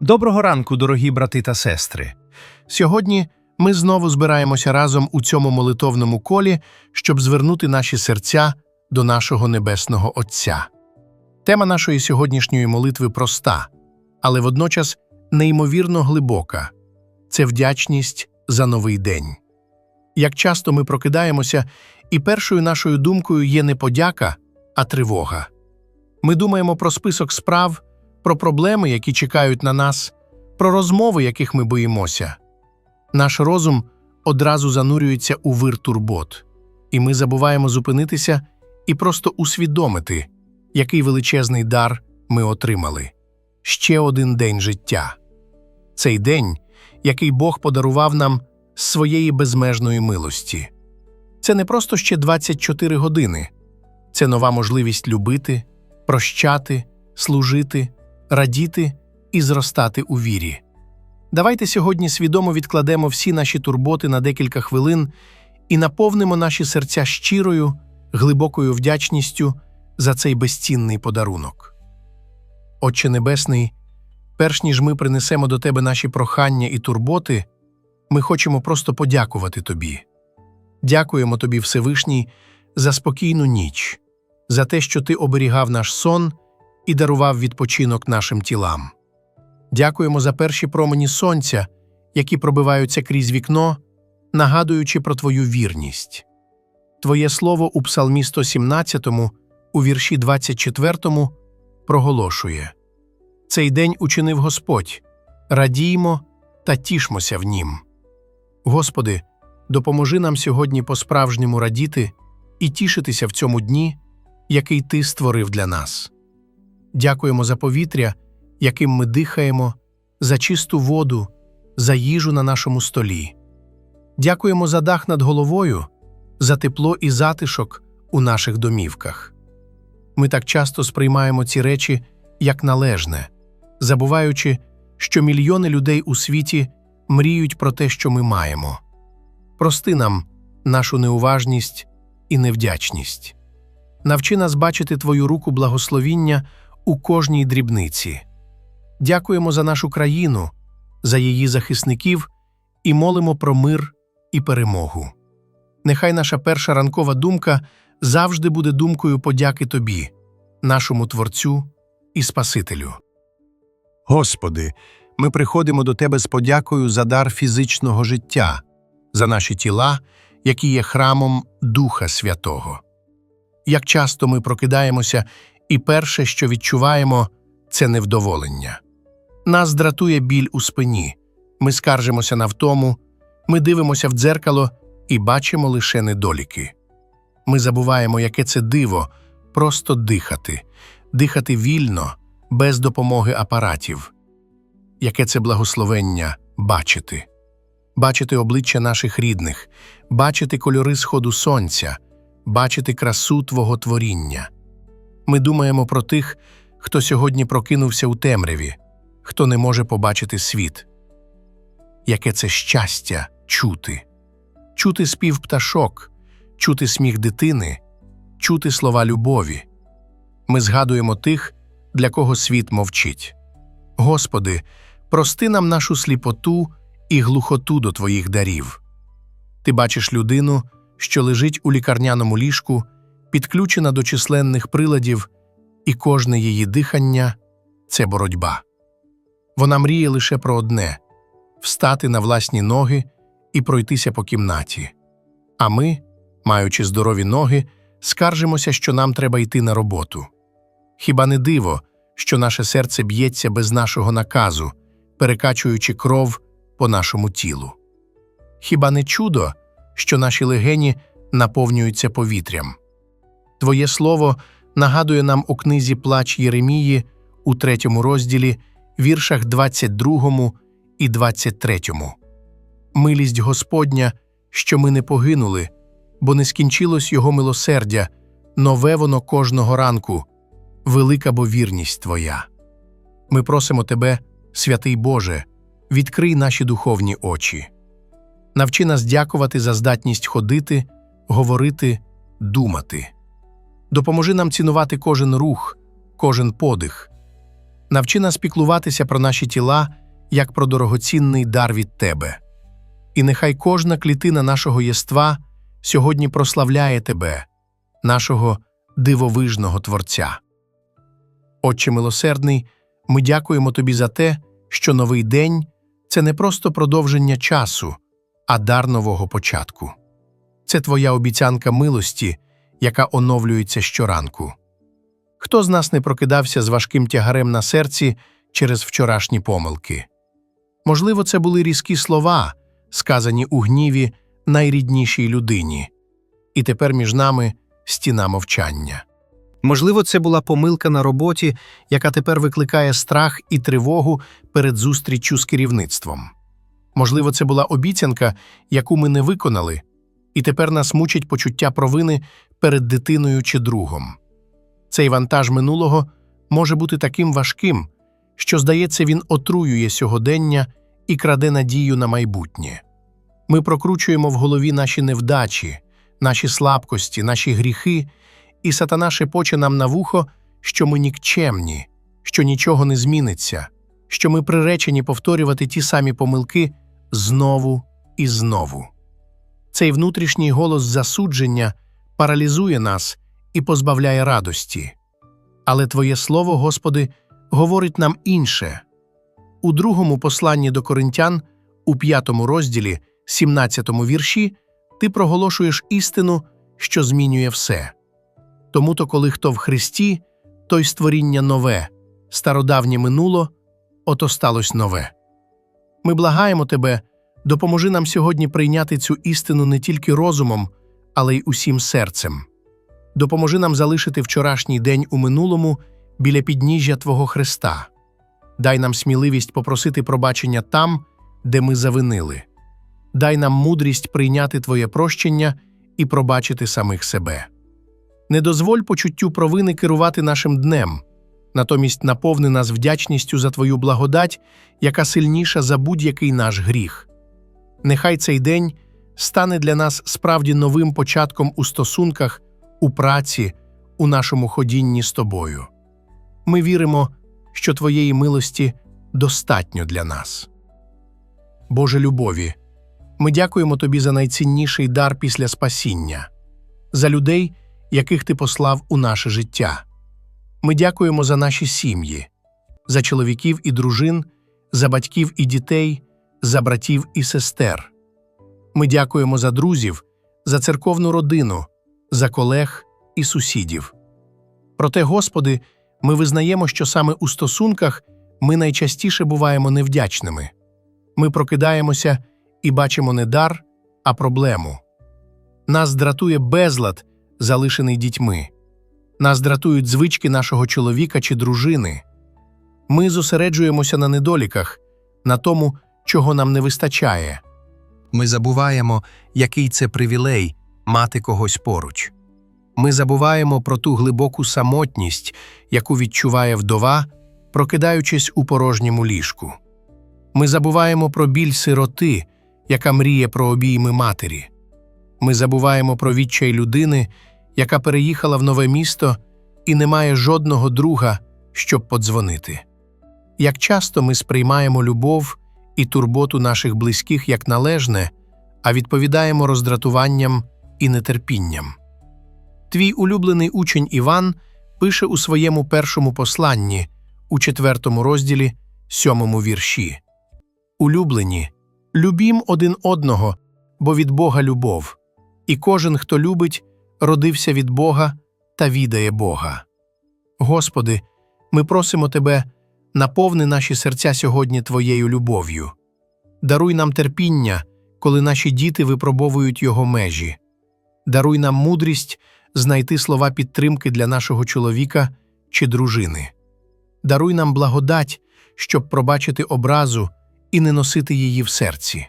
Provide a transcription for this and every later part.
Доброго ранку, дорогі брати та сестри. Сьогодні ми знову збираємося разом у цьому молитовному колі, щоб звернути наші серця до нашого Небесного Отця. Тема нашої сьогоднішньої молитви проста, але водночас неймовірно глибока це вдячність за новий день. Як часто ми прокидаємося, і першою нашою думкою є не подяка, а тривога. Ми думаємо про список справ, про проблеми, які чекають на нас, про розмови, яких ми боїмося. Наш розум одразу занурюється у вир турбот, і ми забуваємо зупинитися і просто усвідомити, який величезний дар ми отримали ще один день життя. Цей день, який Бог подарував нам з своєї безмежної милості. Це не просто ще 24 години, це нова можливість любити, прощати, служити, радіти і зростати у вірі. Давайте сьогодні свідомо відкладемо всі наші турботи на декілька хвилин і наповнимо наші серця щирою, глибокою вдячністю за цей безцінний подарунок. Отче Небесний, перш ніж ми принесемо до Тебе наші прохання і турботи, ми хочемо просто подякувати Тобі. Дякуємо Тобі, Всевишній, за спокійну ніч, за те, що Ти оберігав наш сон і дарував відпочинок нашим тілам. Дякуємо за перші промені сонця, які пробиваються крізь вікно, нагадуючи про Твою вірність. Твоє слово у Псалмі 117, у вірші 24 проголошує Цей день учинив Господь, радіймо та тішмося в нім. Господи, допоможи нам сьогодні по-справжньому радіти і тішитися в цьому дні, який Ти створив для нас. Дякуємо за повітря, яким ми дихаємо, за чисту воду, за їжу на нашому столі. Дякуємо за дах над головою, за тепло і затишок у наших домівках. Ми так часто сприймаємо ці речі як належне, забуваючи, що мільйони людей у світі мріють про те, що ми маємо. Прости нам нашу неуважність і невдячність. Навчи нас бачити Твою руку благословіння у кожній дрібниці. Дякуємо за нашу країну, за її захисників і молимо про мир і перемогу. Нехай наша перша ранкова думка завжди буде думкою подяки Тобі, нашому Творцю і Спасителю. Господи, ми приходимо до Тебе з подякою за дар фізичного життя, за наші тіла, які є храмом Духа Святого. Як часто ми прокидаємося, і перше, що відчуваємо, це невдоволення. Нас дратує біль у спині, ми скаржимося на втому, ми дивимося в дзеркало і бачимо лише недоліки. Ми забуваємо, яке це диво просто дихати, дихати вільно, без допомоги апаратів. Яке це благословення бачити, бачити обличчя наших рідних, бачити кольори сходу сонця, бачити красу Твого творіння. Ми думаємо про тих, хто сьогодні прокинувся у темряві, хто не може побачити світ. Яке це щастя чути, чути спів пташок, чути сміх дитини, чути слова любові. Ми згадуємо тих, для кого світ мовчить. Господи, прости нам нашу сліпоту і глухоту до Твоїх дарів. Ти бачиш людину, що лежить у лікарняному ліжку, підключена до численних приладів, і кожне її дихання це боротьба. Вона мріє лише про одне встати на власні ноги і пройтися по кімнаті. А ми, маючи здорові ноги, скаржимося, що нам треба йти на роботу. Хіба не диво, що наше серце б'ється без нашого наказу, перекачуючи кров по нашому тілу? Хіба не чудо, що наші легені наповнюються повітрям? Твоє слово нагадує нам у книзі Плач Єремії у третьому розділі, віршах 22 і 23. Милість Господня, що ми не погинули, бо не скінчилось Його милосердя, нове воно кожного ранку, велика бо вірність Твоя. Ми просимо Тебе, святий Боже, відкрий наші духовні очі. Навчи нас дякувати за здатність ходити, говорити, думати. Допоможи нам цінувати кожен рух, кожен подих. Навчи нас піклуватися про наші тіла як про дорогоцінний дар від Тебе. І нехай кожна клітина нашого єства сьогодні прославляє Тебе, нашого дивовижного Творця. Отче милосердний, ми дякуємо Тобі за те, що новий день це не просто продовження часу, а дар нового початку. Це Твоя обіцянка милості, яка оновлюється щоранку. Хто з нас не прокидався з важким тягарем на серці через вчорашні помилки? Можливо, це були різкі слова, сказані у гніві найріднішій людині, і тепер між нами стіна мовчання. Можливо, це була помилка на роботі, яка тепер викликає страх і тривогу перед зустріччю з керівництвом. Можливо, це була обіцянка, яку ми не виконали, і тепер нас мучить почуття провини перед дитиною чи другом. Цей вантаж минулого може бути таким важким, що, здається, він отруює сьогодення і краде надію на майбутнє. Ми прокручуємо в голові наші невдачі, наші слабкості, наші гріхи, і сатана шепоче нам на вухо, що ми нікчемні, що нічого не зміниться, що ми приречені повторювати ті самі помилки знову і знову. Цей внутрішній голос засудження паралізує нас і позбавляє радості. Але Твоє Слово, Господи, говорить нам інше. У другому посланні до коринтян, у п'ятому розділі, 17 вірші, ти проголошуєш істину, що змінює все. Тому то, коли хто в Христі, той створіння нове, стародавнє минуло, ото сталося нове. Ми благаємо Тебе, допоможи нам сьогодні прийняти цю істину не тільки розумом, але й усім серцем. Допоможи нам залишити вчорашній день у минулому біля підніжжя Твого Христа. Дай нам сміливість попросити пробачення там, де ми завинили. Дай нам мудрість прийняти Твоє прощення і пробачити самих себе. Не дозволь почуттю провини керувати нашим днем, натомість наповни нас вдячністю за Твою благодать, яка сильніша за будь-який наш гріх. Нехай цей день стане для нас справді новим початком у стосунках, у праці, у нашому ходінні з тобою. Ми віримо, що Твоєї милості достатньо для нас. Боже любові, ми дякуємо Тобі за найцінніший дар після спасіння, за людей, яких Ти послав у наше життя. Ми дякуємо за наші сім'ї, за чоловіків і дружин, за батьків і дітей, за братів і сестер. Ми дякуємо за друзів, за церковну родину, за колег і сусідів. Проте, Господи, ми визнаємо, що саме у стосунках ми найчастіше буваємо невдячними. Ми прокидаємося і бачимо не дар, а проблему. Нас дратує безлад, залишений дітьми. Нас дратують звички нашого чоловіка чи дружини. Ми зосереджуємося на недоліках, на тому, чого нам не вистачає. Ми забуваємо, який це привілей мати когось поруч. Ми забуваємо про ту глибоку самотність, яку відчуває вдова, прокидаючись у порожньому ліжку. Ми забуваємо про біль сироти, яка мріє про обійми матері. Ми забуваємо про відчай людини, яка переїхала в нове місто і не має жодного друга, щоб подзвонити. Як часто ми сприймаємо любов і турботу наших близьких як належне, а відповідаємо роздратуванням і нетерпінням. Твій улюблений учень Іван пише у своєму першому посланні, у четвертому розділі, сьомому вірші Улюблені, любім один одного, бо від Бога любов, і кожен, хто любить, родився від Бога та відає Бога. Господи, ми просимо Тебе, наповни наші серця сьогодні Твоєю любов'ю. Даруй нам терпіння, коли наші діти випробовують його межі. Даруй нам мудрість знайти слова підтримки для нашого чоловіка чи дружини. Даруй нам благодать, щоб пробачити образу і не носити її в серці.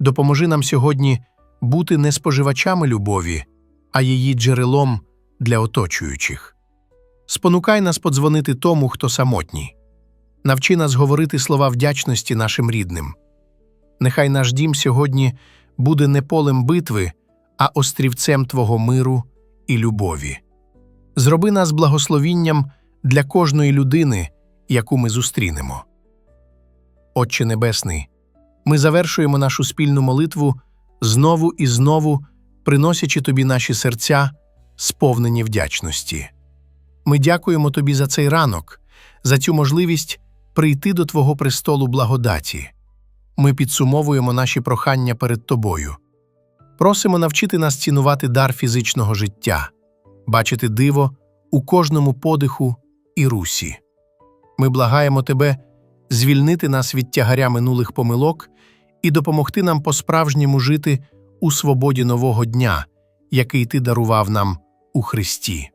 Допоможи нам сьогодні бути не споживачами любові, а її джерелом для оточуючих. Спонукай нас подзвонити тому, хто самотній. Навчи нас говорити слова вдячності нашим рідним. Нехай наш дім сьогодні буде не полем битви, а острівцем Твого миру і любові. Зроби нас благословінням для кожної людини, яку ми зустрінемо. Отче Небесний, ми завершуємо нашу спільну молитву знову і знову, приносячи тобі наші серця, сповнені вдячності. Ми дякуємо тобі за цей ранок, за цю можливість прийти до Твого престолу благодаті. Ми підсумовуємо наші прохання перед Тобою. Просимо навчити нас цінувати дар фізичного життя, бачити диво у кожному подиху і русі. Ми благаємо Тебе звільнити нас від тягаря минулих помилок і допомогти нам по-справжньому жити у свободі нового дня, який Ти дарував нам у Христі.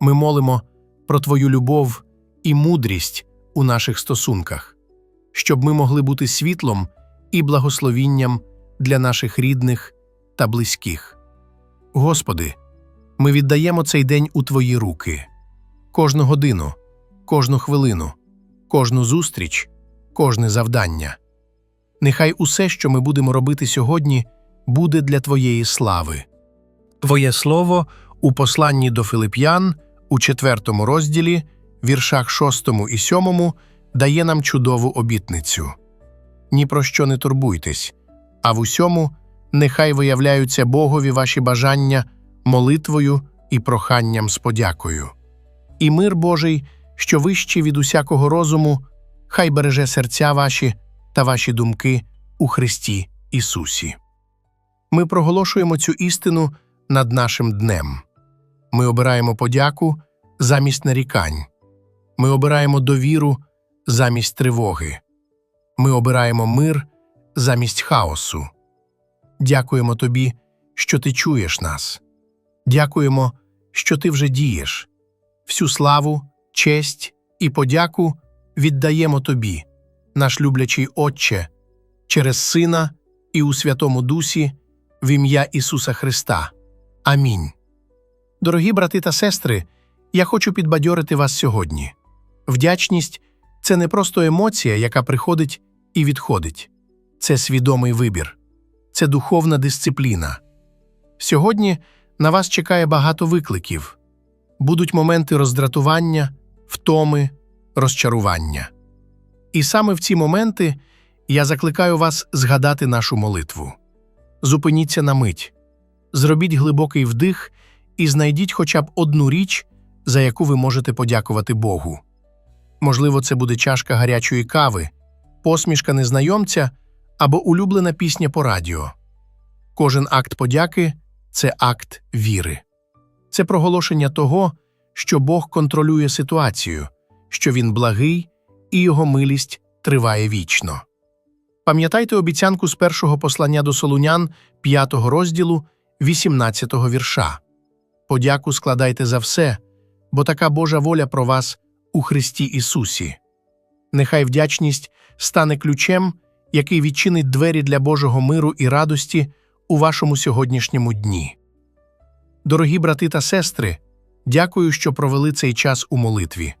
Ми молимо про Твою любов і мудрість у наших стосунках, щоб ми могли бути світлом і благословінням для наших рідних та близьких. Господи, ми віддаємо цей день у Твої руки, кожну годину, кожну хвилину, кожну зустріч, кожне завдання. Нехай усе, що ми будемо робити сьогодні, буде для Твоєї слави. Твоє слово у посланні до Филип'ян у четвертому розділі, віршах шостому і сьомому, дає нам чудову обітницю. Ні про що не турбуйтесь, а в усьому нехай виявляються Богові ваші бажання молитвою і проханням з подякою. І мир Божий, що вищий від усякого розуму, хай береже серця ваші та ваші думки у Христі Ісусі. Ми проголошуємо цю істину над нашим днем. Ми обираємо подяку замість нарікань. Ми обираємо довіру замість тривоги. Ми обираємо мир замість хаосу. Дякуємо тобі, що ти чуєш нас. Дякуємо, що ти вже дієш. Всю славу, честь і подяку віддаємо тобі, наш люблячий Отче, через Сина і у Святому Дусі, в ім'я Ісуса Христа. Амінь. Дорогі брати та сестри, я хочу підбадьорити вас сьогодні. Вдячність це не просто емоція, яка приходить і відходить, це свідомий вибір, це духовна дисципліна. Сьогодні на вас чекає багато викликів, будуть моменти роздратування, втоми, розчарування. І саме в ці моменти я закликаю вас згадати нашу молитву. Зупиніться на мить, зробіть глибокий вдих і знайдіть хоча б одну річ, за яку ви можете подякувати Богу. Можливо, це буде чашка гарячої кави, посмішка незнайомця або улюблена пісня по радіо. Кожен акт подяки це акт віри. Це проголошення того, що Бог контролює ситуацію, що Він благий і його милість триває вічно. Пам'ятайте обіцянку з першого послання до Солунян, 5 розділу, 18 вірша. Подяку складайте за все, бо така Божа воля про вас у Христі Ісусі. Нехай вдячність стане ключем, який відчинить двері для Божого миру і радості у вашому сьогоднішньому дні. Дорогі брати та сестри, дякую, що провели цей час у молитві.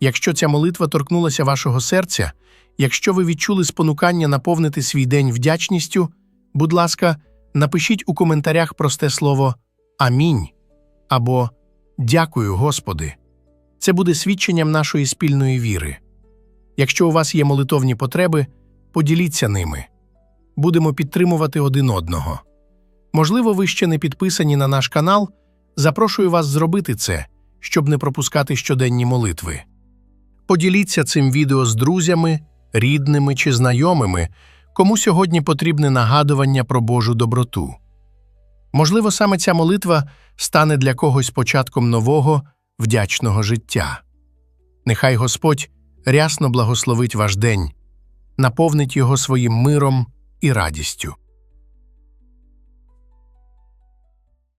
Якщо ця молитва торкнулася вашого серця, якщо ви відчули спонукання наповнити свій день вдячністю, будь ласка, напишіть у коментарях просте слово Амінь або Дякую, Господи. Це буде свідченням нашої спільної віри. Якщо у вас є молитовні потреби, поділіться ними. Будемо підтримувати один одного. Можливо, ви ще не підписані на наш канал. Запрошую вас зробити це, щоб не пропускати щоденні молитви. Поділіться цим відео з друзями, рідними чи знайомими, кому сьогодні потрібне нагадування про Божу доброту. Можливо, саме ця молитва стане для когось початком нового, вдячного життя. Нехай Господь рясно благословить ваш день, наповнить його своїм миром і радістю.